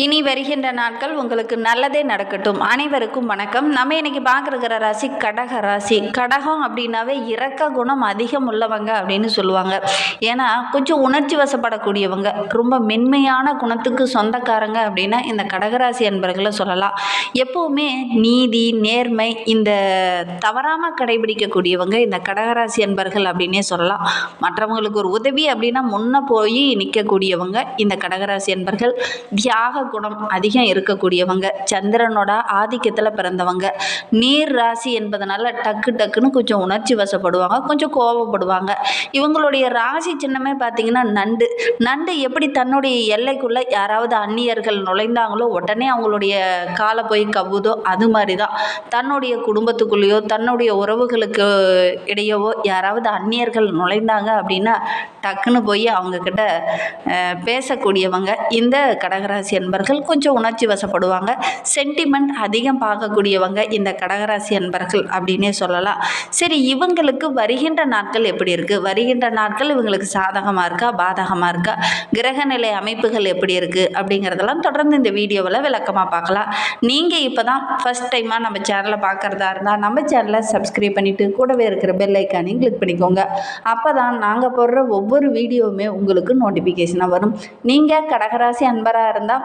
இனி வருகின்ற நாட்கள் உங்களுக்கு நல்லதே நடக்கட்டும். அனைவருக்கும் வணக்கம். நம்ம இன்னைக்கு பார்க்குற ராசி கடக ராசி. கடகம் அப்படின்னாவே இறக்க குணம் அதிகம் உள்ளவங்க அப்படின்னு சொல்லுவாங்க. ஏன்னா கொஞ்சம் உணர்ச்சி வசப்படக்கூடியவங்க. ரொம்ப மென்மையான குணத்துக்கு சொந்தக்காரங்க அப்படின்னா இந்த கடகராசி அன்பர்களை சொல்லலாம். எப்போவுமே நீதி நேர்மை இந்த தவறாமல் கடைபிடிக்கக்கூடியவங்க இந்த கடகராசி அன்பர்கள் அப்படின்னே சொல்லலாம். மற்றவங்களுக்கு ஒரு உதவி அப்படின்னா முன்ன போய் நிற்கக்கூடியவங்க இந்த கடகராசி அன்பர்கள். தியாக குணம் அதிகம் இருக்கக்கூடியவங்க. சந்திரனோட ஆதிக்கத்தில் பிறந்தவங்க. நீர் ராசி என்பதனால டக்கு டக்குன்னு கொஞ்சம் உணர்ச்சி வசப்படுவாங்க கொஞ்சம் கோபப்படுவாங்க இவங்களுடைய ராசி சின்னமே பார்த்தீங்கன்னா நண்டு. நண்டு எப்படி தன்னுடைய எல்லைக்குள்ளே யாராவது அந்நியர்கள் நுழைந்தாங்களோ உடனே அவங்களுடைய காலை போய் கவ்வுதோ அது மாதிரி தான் தன்னுடைய குடும்பத்துக்குள்ளேயோ தன்னுடைய உறவுகளுக்கு இடையவோ யாராவது அந்நியர்கள் நுழைந்தாங்க அப்படின்னா டக்குன்னு போய் அவங்கக்கிட்ட பேசக்கூடியவங்க. இந்த கடகராசி அன்பர்கள் கொஞ்சம் உணர்ச்சி வசப்படுவாங்க. சென்டிமெண்ட் அதிகம் பார்க்கக்கூடியவங்க இந்த கடகராசி அன்பர்கள் அப்படின்னே சொல்லலாம். சரி இவங்களுக்கு வருகின்ற நாட்கள் எப்படி இருக்குது வருகின்ற நாட்கள் இவங்களுக்கு சாதகமாக இருக்கா? பாதகமாக இருக்கா? கிரகநிலை அமைப்புகள் எப்படி இருக்குது அப்படிங்கிறதெல்லாம் தொடர்ந்து இந்த வீடியோவில் விளக்கமாக பார்க்கலாம். நீங்கள் இப்போ தான் ஃபஸ்ட் டைமாக நம்ம சேனலை பார்க்குறதா இருந்தால் நம்ம சேனலை சப்ஸ்கிரைப் பண்ணிவிட்டு கூடவே இருக்கிற பெல் ஐக்கானையும் கிளிக் பண்ணிக்கோங்க. அப்போ தான் நாங்கள் போடுற ஒவ்வொரு வீடியோவுமே உங்களுக்கு நோட்டிஃபிகேஷனாக வரும். நீங்கள் கடகராசி அன்பராக இருந்தால்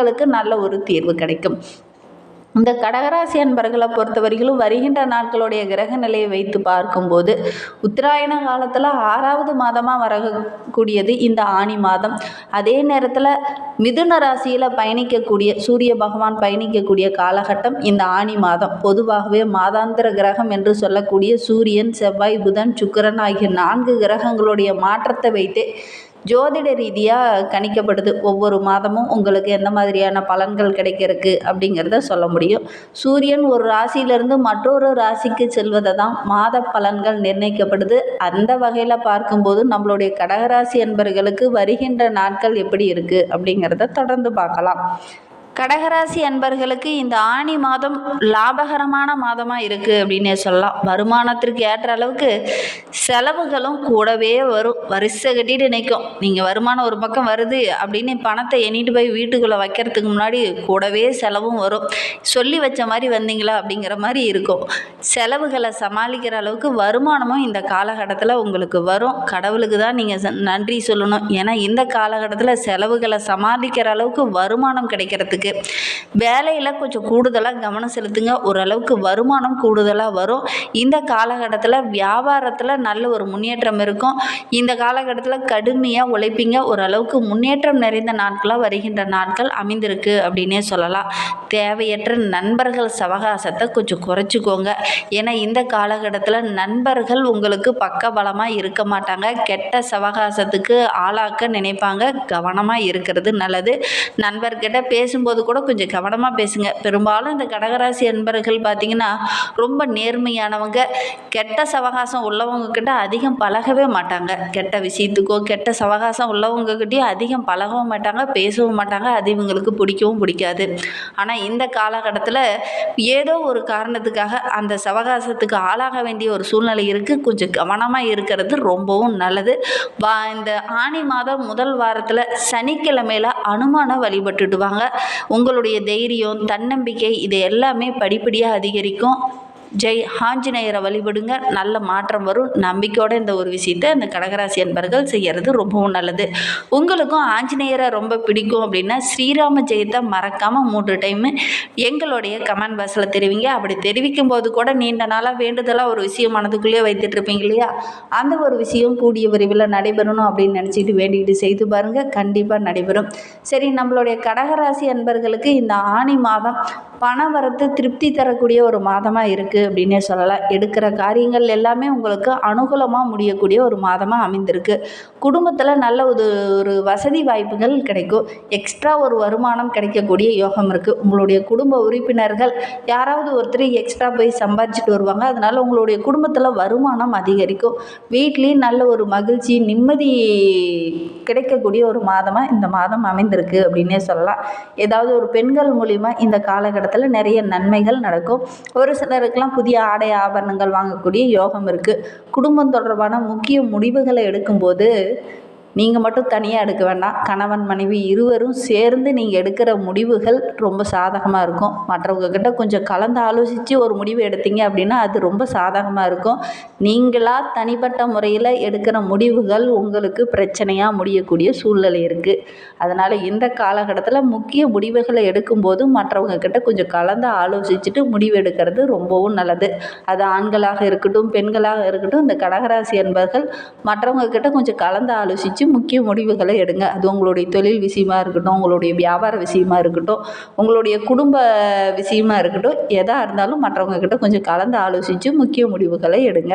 சந்தேகங்களுக்கு நல்ல ஒரு தீர்வு கிடைக்கும். இந்த கடகராசி அன்பர்களை பொறுத்தவரையிலும் வருகின்ற நாட்களுடைய கிரக நிலையை வைத்து பார்க்கும்போது உத்தராயண காலத்தில் ஆறாவது மாதமாக வரக்கூடியது இந்த ஆணி மாதம். அதே நேரத்தில் மிதுன ராசியில் பயணிக்கக்கூடிய சூரிய பகவான் பயணிக்கக்கூடிய காலகட்டம் இந்த ஆணி மாதம். பொதுவாகவே மாதாந்திர கிரகம் என்று சொல்லக்கூடிய சூரியன் செவ்வாய் புதன் சுக்கிரன் ஆகிய நான்கு கிரகங்களுடைய மாற்றத்தை வைத்தே ஜோதிட ரீதியாக கணிக்கப்படுது. ஒவ்வொரு மாதமும் உங்களுக்கு எந்த மாதிரியான பலன்கள் கிடைக்கிறதுக்கு அப்படிங்கிறத சொல்ல முடியும். சூரியன் ஒரு ராசியிலிருந்து மற்றொரு ராசிக்கு செல்வதை தான் மாத பலன்கள் நிர்ணயிக்கப்படுது. அந்த வகையில் பார்க்கும்போது நம்மளுடைய கடகராசி என்பர்களுக்கு வருகின்ற நாட்கள் எப்படி இருக்குது அப்படிங்கிறத தொடர்ந்து பார்க்கலாம். கடகராசி அன்பர்களுக்கு இந்த ஆணி மாதம் லாபகரமான மாதமாக இருக்குது அப்படின்னே சொல்லலாம். வருமானத்திற்கு ஏற்ற அளவுக்கு செலவுகளும் கூடவே வரும். வரிசை கட்டிட்டு நிற்கும் நீங்கள் வருமானம் ஒரு பக்கம் வருது அப்படின்னு பணத்தை எண்ணிட்டு போய் வீட்டுக்குள்ளே வைக்கிறதுக்கு முன்னாடி கூடவே செலவும் வரும். சொல்லி வச்ச மாதிரி வந்தீங்களா அப்படிங்கிற மாதிரி இருக்கும். செலவுகளை சமாளிக்கிற அளவுக்கு வருமானமும் இந்த காலகட்டத்தில் உங்களுக்கு வரும். கடவுளுக்கு தான் நீங்கள் நன்றி சொல்லணும். ஏன்னா இந்த காலகட்டத்தில் செலவுகளை சமாளிக்கிற அளவுக்கு வருமானம் கிடைக்கிறதுக்கு வேலையில் கொஞ்சம் கூடுதலாக கவனம் செலுத்துங்க. ஓரளவுக்கு வருமானம் கூடுதலாக வரும். இந்த காலகட்டத்தில் வியாபாரத்தில் நல்ல ஒரு முன்னேற்றம் இருக்கும். இந்த காலகட்டத்தில் கடுமையாக உழைப்பீங்க. ஓரளவுக்கு முன்னேற்றம் நிறைந்த நாட்களாக வருகின்ற நாட்கள் அமைந்திருக்கு அப்படின்னே சொல்லலாம். தேவையற்ற நண்பர்கள் சவகாசத்தை கொஞ்சம் குறைச்சிக்கோங்க. ஏன்னா இந்த காலகட்டத்தில் நண்பர்கள் உங்களுக்கு பக்கபலமாக இருக்க மாட்டாங்க. கெட்ட சவகாசத்துக்கு ஆளாக்க நினைப்பாங்க. கவனமாக இருக்கிறது நல்லது. நண்பர்கிட்ட பேசும்போது கூட கொஞ்சம் கவனமாக பேசுங்க. பெரும்பாலும் இந்த கடகராசி அன்பர்கள் பார்த்திங்கன்னா ரொம்ப நேர்மையானவங்க கெட்ட சவகாசம் உள்ளவங்க கிட்ட அதிகம் பழகவே மாட்டாங்க. கெட்ட விஷயத்துக்கோ கெட்ட சவகாசம் உள்ளவங்கக்கிட்டேயும் அதிகம் பழகவும் மாட்டாங்க பேசவும் மாட்டாங்க அது இவங்களுக்கு பிடிக்கவும் பிடிக்காது. ஆனால் இந்த காலகட்டத்தில் ஏதோ ஒரு காரணத்துக்காக அந்த சவகாசத்துக்கு ஆளாக வேண்டிய ஒரு சூழ்நிலை இருக்குது கொஞ்சம் கவனமாக இருக்கிறது ரொம்பவும் நல்லது. வா இந்த ஆணி மாதம் முதல் வாரத்தில் சனிக்கிழமையில் அனுமான வழிபட்டுடுவாங்க உங்களுடைய தைரியம் தன்னம்பிக்கை இது எல்லாமே படிப்படியாக அதிகரிக்கும். ஜெய் ஆஞ்சநேயரை வழிபடுங்க. நல்ல மாற்றம் வரும். நம்பிக்கையோட இந்த ஒரு விஷயத்தை இந்த கடகராசி அன்பர்கள் செய்கிறது ரொம்பவும் நல்லது. உங்களுக்கும் ஆஞ்சநேயரை ரொம்ப பிடிக்கும் அப்படின்னா ஸ்ரீராம ஜெயத்தை மறக்காமல் மூன்று டைமு எங்களுடைய கமெண்ட் பாக்ஸில் தெரிவிங்க. அப்படி தெரிவிக்கும் போது கூட நீண்ட நாளாக வேண்டுதலாக ஒரு விஷயம் மனதுக்குள்ளேயே வைத்துட்டு இருப்பீங்க இல்லையா? அந்த ஒரு விஷயம் கூடிய விரைவில் நடைபெறணும் அப்படின்னு நினச்சிட்டு வேண்டிக்கிட்டு செய்து பாருங்கள் கண்டிப்பாக நடைபெறும். சரி நம்மளுடைய கடகராசி அன்பர்களுக்கு இந்த ஆணி மாதம் பண வரத்து திருப்தி தரக்கூடிய ஒரு மாதமாக இருக்குது இருக்குது அப்படின்னே சொல்லலாம் எடுக்கிற காரியங்கள் எல்லாமே உங்களுக்கு அனுகூலமாக முடியக்கூடிய ஒரு மாதமாக அமைந்திருக்கு. குடும்பத்தில் நல்ல ஒரு ஒரு வசதி வாய்ப்புகள் கிடைக்கும். எக்ஸ்ட்ரா ஒரு வருமானம் கிடைக்கக்கூடிய யோகம் இருக்குது உங்களுடைய குடும்ப உறுப்பினர்கள் யாராவது ஒருத்தர் எக்ஸ்ட்ரா போய் சம்பாதிச்சுட்டு வருவாங்க. அதனால் உங்களுடைய குடும்பத்தில் வருமானம் அதிகரிக்கும். வீட்லேயும் நல்ல ஒரு மகிழ்ச்சி நிம்மதி கிடைக்கக்கூடிய ஒரு மாதமாக இந்த மாதம் அமைந்திருக்கு அப்படின்னே சொல்லலாம். ஏதாவது ஒரு பெண்கள் மூலிமா இந்த காலகட்டத்தில் நிறைய நன்மைகள் நடக்கும். ஒரு சிலருக்கெல்லாம் புதிய ஆடை ஆபரணங்கள் வாங்கக்கூடிய யோகம் இருக்குது குடும்பம் தொடர்பான முக்கிய முடிவுகளை எடுக்கும்போது நீங்கள் மட்டும் தனியாக எடுக்க வேண்டாம். கணவன் மனைவி இருவரும் சேர்ந்து நீங்கள் எடுக்கிற முடிவுகள் ரொம்ப சாதகமாக இருக்கும். மற்றவங்கக்கிட்ட கொஞ்சம் கலந்து ஆலோசித்து ஒரு முடிவு எடுத்தீங்க அப்படின்னா அது ரொம்ப சாதகமாக இருக்கும். நீங்களாக தனிப்பட்ட முறையில் எடுக்கிற முடிவுகள் உங்களுக்கு பிரச்சனையாக முடியக்கூடிய சூழ்நிலை இருக்குது அதனால் இந்த காலகட்டத்தில் முக்கிய முடிவுகளை எடுக்கும்போது மற்றவங்கக்கிட்ட கொஞ்சம் கலந்து ஆலோசிச்சுட்டு முடிவு எடுக்கிறது ரொம்பவும் நல்லது. அது ஆண்களாக இருக்கட்டும் பெண்களாக இருக்கட்டும் இந்த கடகராசி என்பர்கள் மற்றவங்கக்கிட்ட கொஞ்சம் கலந்து ஆலோசித்து முக்கிய முடிவுகளை எடுங்க. அது உங்களுடைய தொழில் விஷயமா இருக்கட்டும் உங்களுடைய வியாபார விஷயமா இருக்கட்டும் உங்களுடைய குடும்ப விஷயமா இருக்கட்டும் எதாக இருந்தாலும் மற்றவங்க கிட்ட கொஞ்சம் கலந்து ஆலோசித்து முக்கிய முடிவுகளை எடுங்க.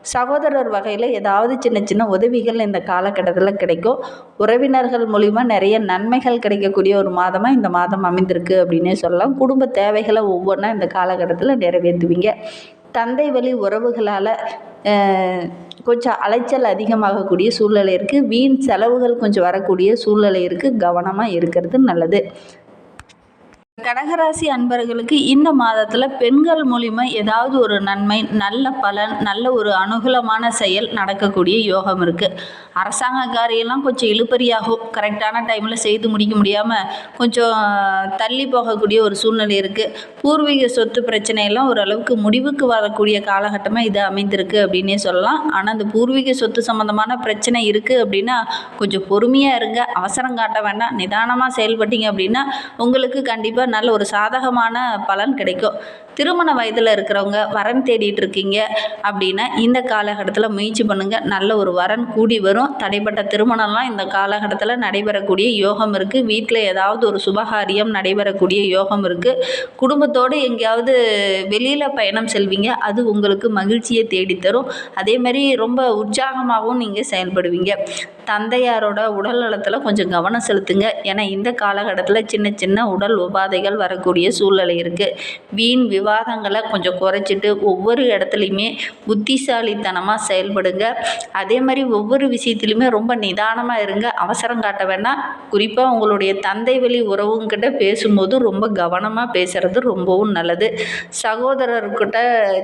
சகோதரர் வகையில் ஏதாவது சின்ன சின்ன உதவிகள் இந்த காலகட்டத்தில் கிடைக்கும். உறவினர்கள் மூலிமா நிறைய நன்மைகள் கிடைக்கக்கூடிய ஒரு மாதமாக இந்த மாதம் அமைந்திருக்கு அப்படின்னே சொல்லலாம். குடும்ப தேவைகளை ஒவ்வொன்றா இந்த காலகட்டத்தில் நிறைவேற்றுவீங்க. தந்தை வழி உறவுகளால் கொஞ்சம் அலைச்சல் அதிகமாகக்கூடிய சூழ்நிலை இருக்குது வீண் செலவுகள் கொஞ்சம் வரக்கூடிய சூழ்நிலை இருக்குது கவனமாக இருக்கிறது நல்லது. கடகராசி அன்பர்களுக்கு இந்த மாதத்தில் பெண்கள் மூலிமா ஏதாவது ஒரு நன்மை நல்ல பலன் நல்ல ஒரு அனுகூலமான செயல் நடக்கக்கூடிய யோகம் இருக்குது அரசாங்க காரியெல்லாம் கொஞ்சம் இழுபறியாகும். கரெக்டான டைமில் செய்து முடிக்க முடியாமல் கொஞ்சம் தள்ளி போகக்கூடிய ஒரு சூழ்நிலை இருக்குது பூர்வீக சொத்து பிரச்சனையெல்லாம் ஓரளவுக்கு முடிவுக்கு வரக்கூடிய காலகட்டமாக இது அமைந்திருக்கு அப்படின்னே சொல்லலாம். ஆனால் அந்த பூர்வீக சொத்து சம்மந்தமான பிரச்சனை இருக்குது அப்படின்னா கொஞ்சம் பொறுமையாக இருங்க. அவசரம் காட்ட வேண்டாம். நிதானமாக செயல்பட்டீங்க அப்படின்னா உங்களுக்கு கண்டிப்பாக நல்ல ஒரு சாதகமான பலன் கிடைக்கும். திருமண வயதில் இருக்கிறவங்க வரன் தேடிட்டு இருக்கீங்க அப்படின்னா இந்த காலகட்டத்தில் முயற்சி பண்ணுங்கள் நல்ல ஒரு வரன் கூடி வரும். தடைப்பட்ட திருமணம்லாம் இந்த காலகட்டத்தில் நடைபெறக்கூடிய யோகம் இருக்குது வீட்டில் ஏதாவது ஒரு சுபகாரியம் நடைபெறக்கூடிய யோகம் இருக்குது குடும்பத்தோடு எங்கேயாவது வெளியில் பயணம் செல்வீங்க. அது உங்களுக்கு மகிழ்ச்சியை தேடித்தரும். அதே மாதிரி ரொம்ப உற்சாகமாகவும் நீங்கள் செயல்படுவீங்க. தந்தையாரோட உடல் நலத்தில் கொஞ்சம் கவனம் செலுத்துங்க. ஏன்னா இந்த காலகட்டத்தில் சின்ன சின்ன உடல் உபாதைகள் வரக்கூடிய சூழ்நிலை இருக்குது வீண் விவாதங்களை கொஞ்சம் குறைச்சிட்டு ஒவ்வொரு இடத்துலையுமே புத்திசாலித்தனமாக செயல்படுங்க. அதே மாதிரி ஒவ்வொரு விஷயத்துலையுமே ரொம்ப நிதானமாக இருங்க. அவசரம் காட்ட வேண்டாம். குறிப்பாக உங்களுடைய தந்தை வழி உறவுங்கிட்ட பேசும்போது ரொம்ப கவனமாக பேசுகிறது ரொம்பவும் நல்லது. சகோதரர்கிட்ட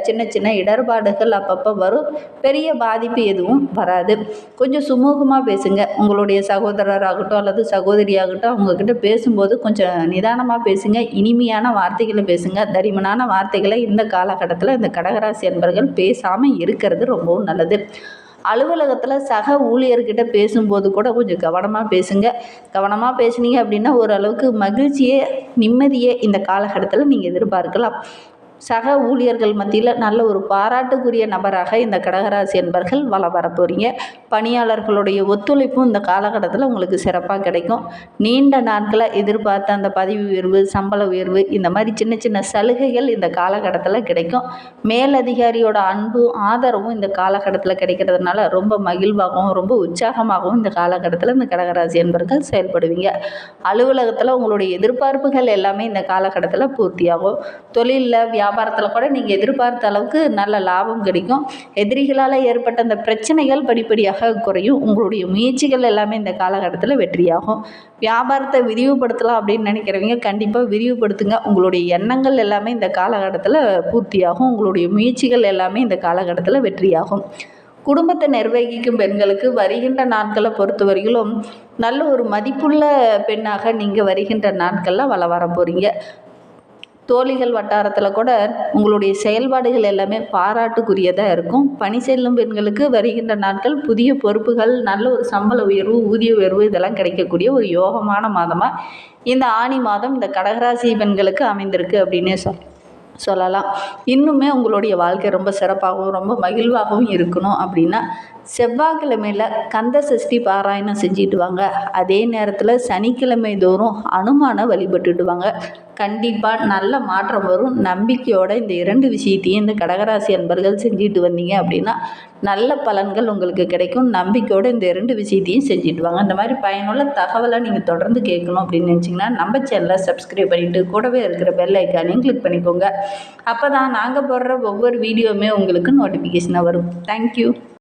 சின்ன சின்ன இடர்பாடுகள் அப்பப்போ வரும். பெரிய பாதிப்பு எதுவும் வராது. கொஞ்சம் சுமூகமாக பேசுங்க. உங்களுடைய சகோதரராகட்டும் அல்லது சகோதரியாகட்டும் அவங்கக்கிட்ட பேசும்போது கொஞ்சம் நிதானமாக பேசுங்க. இனிமையான வார்த்தைகளை பேசுங்க. தரிமனான வார்த்தைகளை இந்த காலகட்டத்தில் இந்த கடகராசி என்பர்கள் பேசாமல் இருக்கிறது ரொம்பவும் நல்லது. அலுவலகத்தில் சக ஊழியர்கிட்ட பேசும்போது கூட கொஞ்சம் கவனமாக பேசுங்க. கவனமாக பேசுனீங்க அப்படின்னா ஓரளவுக்கு மகிழ்ச்சியே நிம்மதியே இந்த காலகட்டத்தில் நீங்கள் எதிர்பார்க்கலாம். சக ஊழியர்கள் மத்தியில் நல்ல ஒரு பாராட்டுக்குரிய நபராக இந்த கடகராசி என்பர்கள் வளம் வர போகிறீங்க பணியாளர்களுடைய ஒத்துழைப்பும் இந்த காலகட்டத்தில் உங்களுக்கு சிறப்பாக கிடைக்கும். நீண்ட நாட்களாக எதிர்பார்த்த அந்த பதவி உயர்வு சம்பள உயர்வு இந்த மாதிரி சின்ன சின்ன சலுகைகள் இந்த காலகட்டத்தில் கிடைக்கும். மேலதிகாரியோட அன்பும் ஆதரவும் இந்த காலகட்டத்தில் கிடைக்கிறதுனால ரொம்ப மகிழ்வாகவும் ரொம்ப உற்சாகமாகவும் இந்த காலகட்டத்தில் இந்த கடகராசி என்பர்கள் செயல்படுவீங்க. அலுவலகத்தில் உங்களுடைய எதிர்பார்ப்புகள் எல்லாமே இந்த காலகட்டத்தில் பூர்த்தியாகும். தொழிலில் வியா வியாபாரத்தில் கூட நீங்கள் எதிர்பார்த்த அளவுக்கு நல்ல லாபம் கிடைக்கும். எதிரிகளால் ஏற்பட்ட அந்த பிரச்சனைகள் படிப்படியாக குறையும். உங்களுடைய முயற்சிகள் எல்லாமே இந்த காலகட்டத்தில் வெற்றியாகும். வியாபாரத்தை விரிவுபடுத்தலாம் அப்படின்னு நினைக்கிறவங்க கண்டிப்பாக விரிவுபடுத்துங்க. உங்களுடைய எண்ணங்கள் எல்லாமே இந்த காலகட்டத்தில் பூர்த்தியாகும். உங்களுடைய முயற்சிகள் எல்லாமே இந்த காலகட்டத்தில் வெற்றியாகும். குடும்பத்தை நிர்வகிக்கும் பெண்களுக்கு வருகின்ற நாட்களை பொறுத்த வரையிலும் நல்ல ஒரு மதிப்புள்ள பெண்ணாக நீங்கள் வருகின்ற நாட்களில் வள வர போகிறீங்க தோழிகள் வட்டாரத்தில் கூட உங்களுடைய செயல்பாடுகள் எல்லாமே பாராட்டுக்குரியதாக இருக்கும். பணி செல்லும் பெண்களுக்கு வருகின்ற நாட்கள் புதிய பொறுப்புகள் நல்ல ஒரு சம்பள உயர்வு ஊதிய உயர்வு இதெல்லாம் கிடைக்கக்கூடிய ஒரு யோகமான மாதமாக இந்த ஆணி மாதம் இந்த கடகராசி பெண்களுக்கு அமைந்திருக்கு அப்படின்னே சொல் சொல்லலாம். இன்னுமே உங்களுடைய வாழ்க்கை ரொம்ப சிறப்பாகவும் ரொம்ப மகிழ்வாகவும் இருக்கணும் அப்படின்னா செவ்வாய்க்கிழமையில் கந்த சஷ்டி பாராயணம் செஞ்சுட்டு வாங்க. அதே நேரத்தில் சனிக்கிழமை தோறும் அனுமான வழிபட்டுடுவாங்க கண்டிப்பாக நல்ல மாற்றம் வரும். நம்பிக்கையோட இந்த இரண்டு விஷயத்தையும் இந்த கடகராசி அன்பர்கள் செஞ்சுட்டு வந்தீங்க அப்படின்னா நல்ல பலன்கள் உங்களுக்கு கிடைக்கும். நம்பிக்கையோடு இந்த இரண்டு விஷயத்தையும் செஞ்சுட்டு வாங்க. இந்த மாதிரி பயனுள்ள தகவலை நீங்கள் தொடர்ந்து கேட்கணும் அப்படின்னு நினச்சிங்கன்னா நம்ம சேனலை சப்ஸ்கிரைப் பண்ணிவிட்டு கூடவே இருக்கிற பெல் ஐக்கானையும் கிளிக் பண்ணிக்கோங்க. அப்போ தான் நாங்கள் போடுற ஒவ்வொரு வீடியோவுமே உங்களுக்கு நோட்டிஃபிகேஷனாக வரும். தேங்க்யூ